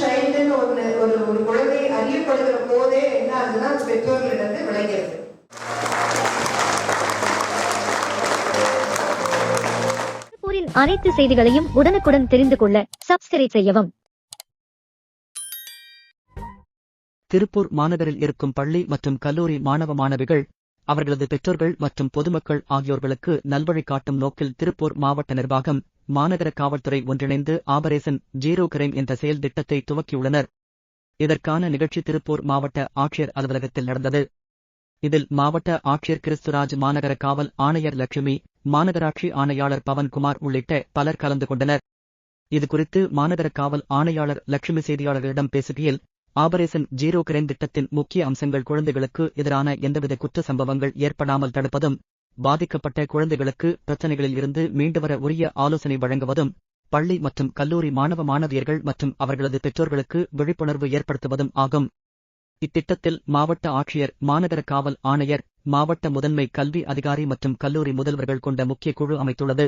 சைல்டுன்னு ஒன்று ஒரு ஒரு குழந்தை அறியப்படுகிற போதே என்ன ஆகுதுன்னா அது பெற்றோர்களிடம் விளைகிறது. திருப்பூரின் அனைத்து செய்திகளையும் உடனுக்குடன் தெரிந்து கொள்ள சப்ஸ்கிரைப் செய்யவும். திருப்பூர் மாநகரில் இருக்கும் பள்ளி மற்றும் கல்லூரி மாணவ மாணவிகள் அவர்களது பெற்றோர்கள் மற்றும் பொதுமக்கள் ஆகியோர்களுக்கு நல்வழி காட்டும் நோக்கில் திருப்பூர் மாவட்ட நிர்வாகம் மாநகர காவல்துறை ஒன்றிணைந்து ஆபரேஷன் ஜீரோ கிரைம் என்ற செயல் திட்டத்தை துவக்கியுள்ளனர். இதற்கான நிகழ்ச்சி திருப்பூர் மாவட்ட ஆட்சியர் அலுவலகத்தில் நடந்தது. இதில் மாவட்ட ஆட்சியர் கிறிஸ்துராஜ் மாநகர காவல் ஆணையர் லட்சுமி மாநகராட்சி ஆணையாளர் பவன்குமார் உள்ளிட்ட பலர் கலந்து கொண்டனர். இதுகுறித்து மாநகர காவல் ஆணையாளர் லட்சுமி செய்தியாளர்களிடம் பேசுகையில் ஆபரேஷன் ஜீரோ கிரைம் திட்டத்தின் முக்கிய அம்சங்கள் குழந்தைகளுக்கு எதிரான எந்தவித குற்ற சம்பவங்கள் ஏற்படாமல் தடுப்பதும் பாதிக்கப்பட்ட குழந்தைகளுக்கு பிரச்சனைகளில் இருந்து மீண்டுவர உரிய ஆலோசனை வழங்குவதும் பள்ளி மற்றும் கல்லூரி மாணவ மாணவியர்கள் மற்றும் அவர்களது பெற்றோர்களுக்கு விழிப்புணர்வு ஏற்படுத்துவதும் ஆகும். இத்திட்டத்தில் மாவட்ட ஆட்சியர் மாநகர காவல் ஆணையர் மாவட்ட முதன்மை கல்வி அதிகாரி மற்றும் கல்லூரி முதல்வர்கள் கொண்ட முக்கிய குழு அமைத்துள்ளது.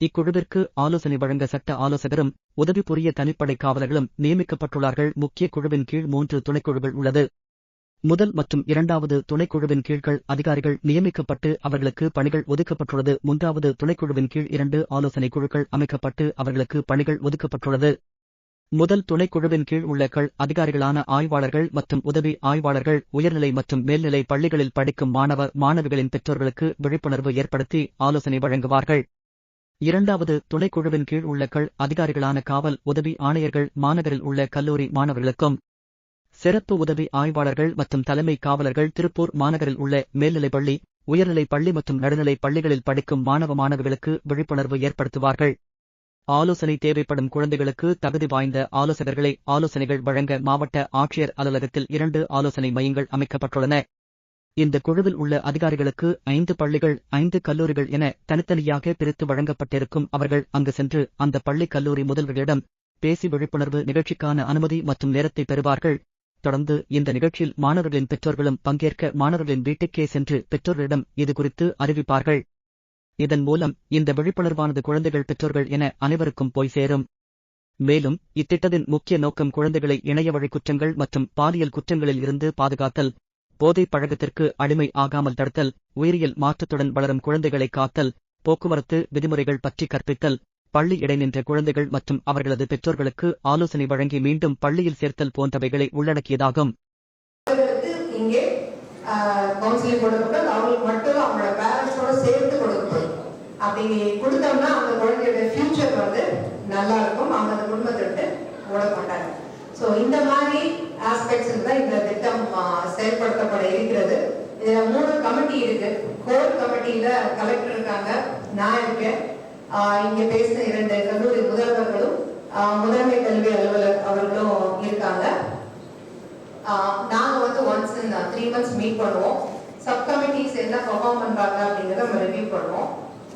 இக்குழுவிற்கு ஆலோசனை வழங்க சட்ட ஆலோசகரும் உதவி புரிய தனிப்படை காவலர்களும் நியமிக்கப்பட்டுள்ளார்கள். முக்கிய குழுவின் கீழ் மூன்று துணைக்குழுகள் உள்ளது. முதல் மற்றும் இரண்டாவது துணைக்குழுவின் கீழ்கள் அதிகாரிகள் நியமிக்கப்பட்டு அவர்களுக்கு பணிகள் ஒதுக்கப்பட்டுள்ளது. மூன்றாவது துணைக்குழுவின் கீழ் இரண்டு ஆலோசனை குழுக்கள் அமைக்கப்பட்டு அவர்களுக்கு பணிகள் ஒதுக்கப்பட்டுள்ளது. முதல் துணைக்குழுவின் கீழ் உள்ள கள் அதிகாரிகளான ஆய்வாளர்கள் மற்றும் உதவி ஆய்வாளர்கள் உயர்நிலை மற்றும் மேல்நிலை பள்ளிகளில் படிக்கும் மாணவ மாணவிகளின் பெற்றோர்களுக்கு விழிப்புணர்வு ஏற்படுத்தி ஆலோசனை வழங்குவார்கள். இரண்டாவது துணைக்குழுவின் கீழ் உள்ள கள் அதிகாரிகளான காவல் உதவி ஆணையர்கள் மாநகரில் உள்ள கல்லூரி மாணவர்களுக்கும் சிறப்பு உதவி ஆய்வாளர்கள் மற்றும் தலைமை காவலர்கள் திருப்பூர் மாநகரில் உள்ள மேல்நிலைப் பள்ளி உயர்நிலைப் பள்ளி மற்றும் நடுநிலைப் பள்ளிகளில் படிக்கும் மாணவ மாணவிகளுக்கு விழிப்புணர்வு ஏற்படுத்துவார்கள். ஆலோசனை தேவைப்படும் குழந்தைகளுக்கு தகுதி வாய்ந்த ஆலோசகர்களை ஆலோசனைகள் வழங்க மாவட்ட ஆட்சியர் அலுவலகத்தில் இரண்டு ஆலோசனை மையங்கள் அமைக்கப்பட்டுள்ளன. இந்த குழுவில் உள்ள அதிகாரிகளுக்கு ஐந்து பள்ளிகள் ஐந்து கல்லூரிகள் என தனித்தனியாக பிரித்து வழங்கப்பட்டிருக்கும் அவர்கள் அங்கு சென்று அந்த பள்ளி கல்லூரி முதல்வர்களிடம் பேசி விழிப்புணர்வு நிகழ்ச்சிக்கான அனுமதி மற்றும் நேரத்தை பெறுவார்கள். தொடர்ந்து இந்த நிகழ்ச்சியில் மாணவர்களின் பெற்றோர்களும் பங்கேற்க மாணவர்களின் வீட்டுக்கே சென்று பெற்றோர்களிடம் இது குறித்து அறிவிப்பார்கள். இதன் மூலம் இந்த விழிப்புணர்வானது குழந்தைகள் பெற்றோர்கள் என அனைவருக்கும் போய் சேரும். மேலும் இத்திட்டத்தின் முக்கிய நோக்கம் குழந்தைகளை இணைய வழி குற்றங்கள் மற்றும் பாலியல் குற்றங்களில் இருந்து பாதுகாத்தல் போதைப் பழக்கத்திற்கு அடிமை ஆகாமல் தடுத்தல் உயிரியல் மாற்றத்துடன் வளரும் குழந்தைகளை காத்தல் போக்குவரத்து விதிமுறைகள் பற்றி கற்பித்தல் பள்ளி இடைநின்ற குழந்தைகள் மற்றும் அவர்களது பெற்றோர்களுக்கு ஆலோசனை வழங்கி மீண்டும் பள்ளியில் சேர்த்தல் போன்றவைகளை உள்ளடக்கியதாகும். இங்கே கவுன்சிலிங் கொடுக்கப்படும் அவங்களுக்கு மட்டும் அவங்களோட பேரண்ட்ஸோட சேர்த்து கொடுக்கப்படும் அப்படி கொடுத்தோம்னா அந்த குழந்தையோட ஃபியூச்சர் வந்து நல்லா இருக்கும். அவங்க அந்த குடும்பத்தை விட்டு ஓட மாட்டாங்க ஸோ இந்த மாதிரி ஆஸ்பெக்ட்ஸ் தான் இந்த திட்டம் செயல்படுத்தப்பட இருக்கிறது. இதுல மூணு கமிட்டி இருக்கு. கோர் கமிட்டியில கலெக்டர் இருக்காங்க. நான் இருக்கேன். இங்க பேசின இரண்டு கல்லூரி முதல்வர்களும் முதன்மை கல்வி அலுவலர் அவர்களும் இருக்காங்க. நாங்க வந்து once in three months meet பண்ணுவோம். சப் கமிட்டிஸ் என்ன பர்ஃபார்ம் பண்றாங்க அப்படிங்கறத நம்ம ரிவ்யூ பண்ணுவோம்.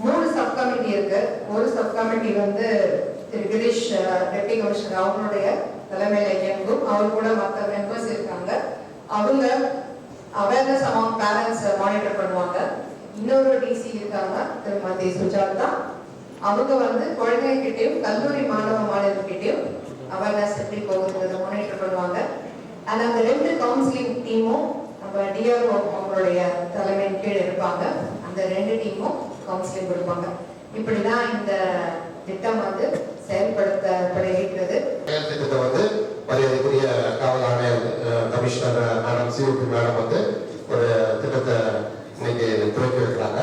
மூணு சப் கமிட்டி இருக்கு. ஒரு சப் கமிட்டி வந்து திரு கிரீஷ் டெப்டி கமிஷனர் அவங்களுடைய தலைமையில இயங்கும். அவர் கூட மற்ற மெம்பர்ஸ் இருக்காங்க. அவங்க அவேர்னஸ் அமௌண்ட் பேரண்ட்ஸ் மானிட்டர் பண்ணுவாங்க. இன்னொரு டிசி இருக்காங்க திருமதி சுஜாதா. அவங்க வந்து குழந்தைகிட்டையும் கல்லூரி மாணவ மாணவர்கிட்டையும் அவேர்னஸ் எப்படி போகுதுன்றதை மானிட்டர் பண்ணுவாங்க. ஆனா அந்த ரெண்டு கவுன்சிலிங் டீமும் நம்ம டிஆர்ஓ அவங்களுடைய தலைமையின் கீழ் இருப்பாங்க. அந்த ரெண்டு டீமும் கவுன்சிலிங் கொடுப்பாங்க. இப்படிதான் இந்த திட்டம் வந்து செயல்படுத்தப்பட இருக்கிறது திட்டத்தை வந்து மரியாதைக்குரிய காவல் ஆணையர் கமிஷனர் மேடம் சியூபி மேடம் வந்து ஒரு திட்டத்தை இன்னைக்கு துவக்கி வைக்கிறாங்க.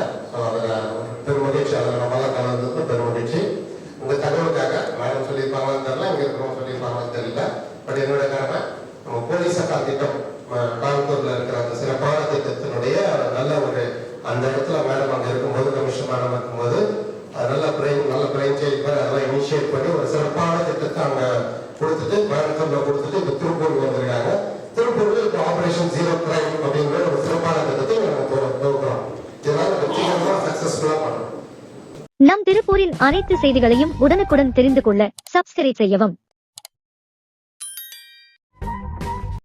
பட் என்னோட கடமை நம்ம போலீஸ் அக்கா திட்டம் கோயம்புத்தூர்ல இருக்கிற அந்த சிறப்பான திட்டத்தினுடைய நல்ல ஒரு அந்த இடத்துல மேடம் அங்கே இருக்கும்போது கமிஷன் மேடம் இருக்கும்போது நல்ல பிரைம் நல்ல பிரைம் சேஞ்ச் அதெல்லாம் இனிஷியேட் பண்ணி ஒரு சிறப்பான திட்டத்தை அவங்க கொடுத்துட்டு கோயம்புத்தூர்ல கொடுத்துட்டு இப்போ திருப்பூருக்கு வந்திருக்காங்க. திருப்பூர்ல இப்போ ஆபரேஷன் ஜீரோ கிரைம் அப்படிங்கிற ஒரு சிறப்பான திட்டத்தை நம்ம துவக்கிறோம் இதனால வெற்றிகரமாக சக்சஸ்ஃபுல்லாக பண்ணணும். நம் திருப்பூரின் அனைத்து செய்திகளையும் உடனுக்குடன் தெரிந்து கொள்ள சப்ஸ்கிரைப் செய்யவும்.